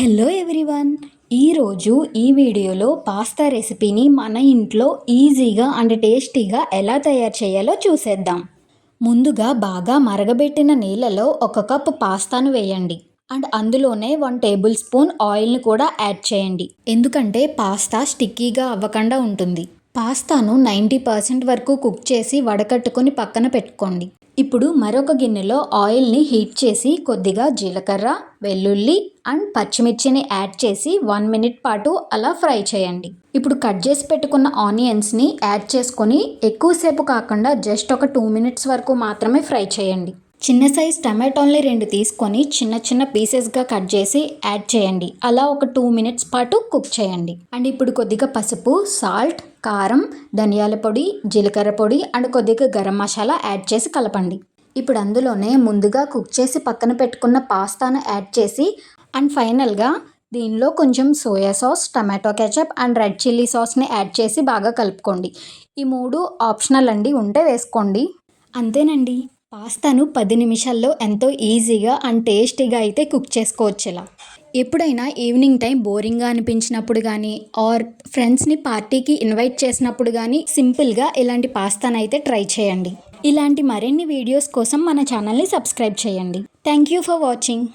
Hello everyone. ఈరోజు ఈ వీడియోలో పాస్తా రెసిపీని మన ఇంట్లో ఈజీగా అండ్ టేస్టీగా ఎలా తయారు చేయాలో చూసేద్దాం. ముందుగా బాగా మరగబెట్టిన నీళ్ళలో ఒక కప్ పాస్తాను వేయండి. అండ్ అందులోనే వన్ టేబుల్ స్పూన్ ఆయిల్ని కూడా యాడ్ చేయండి. ఎందుకంటే పాస్తా స్టిక్కీగా అవ్వకుండా ఉంటుంది. పాస్తాను నైంటీ పర్సెంట్ వరకు కుక్ చేసి వడకట్టుకొని పక్కన పెట్టుకోండి. ఇప్పుడు మరొక గిన్నెలో ఆయిల్ని హీట్ చేసి కొద్దిగా జీలకర్ర వెల్లుల్లి అండ్ పచ్చిమిర్చిని యాడ్ చేసి వన్ మినిట్ పాటు అలా ఫ్రై చేయండి. ఇప్పుడు కట్ చేసి పెట్టుకున్న ఆనియన్స్ని యాడ్ చేసుకొని ఎక్కువసేపు కాకుండా జస్ట్ ఒక టూ మినిట్స్ వరకు మాత్రమే ఫ్రై చేయండి. చిన్న సైజ్ టమాటోల్ని రెండు తీసుకొని చిన్న చిన్న పీసెస్గా కట్ చేసి యాడ్ చేయండి. అలా ఒక టూ మినిట్స్ పాటు కుక్ చేయండి. అండ్ ఇప్పుడు కొద్దిగా పసుపు సాల్ట్ కారం ధనియాల పొడి జీలకర్ర పొడి అండ్ కొద్దిగా గరం మసాలా యాడ్ చేసి కలపండి. ఇప్పుడు అందులోనే ముందుగా కుక్ చేసి పక్కన పెట్టుకున్న పాస్తాను యాడ్ చేసి అండ్ ఫైనల్గా దీనిలో కొంచెం soya sauce tomato ketchup and red chilli సాస్ని add చేసి బాగా కలుపుకోండి. ఈ మూడు ఆప్షనల్ అండి ఉంటే వేసుకోండి. అంతేనండి. పాస్తాను పది నిమిషాల్లో ఎంతో ఈజీగా అండ్ టేస్టీగా అయితే కుక్ చేసుకోవచ్చు ఇలా ఎప్పుడైనా ఈవినింగ్ టైం బోరింగ్గా అనిపించినప్పుడు కానీ ఆర్ ఫ్రెండ్స్ని పార్టీకి ఇన్వైట్ చేసినప్పుడు కానీ సింపుల్గా ఇలాంటి పాస్తాను అయితే ట్రై చేయండి. ఇలాంటి మరిన్ని వీడియోస్ కోసం మన ఛానల్ని సబ్స్క్రైబ్ చేయండి. Thank you for watching.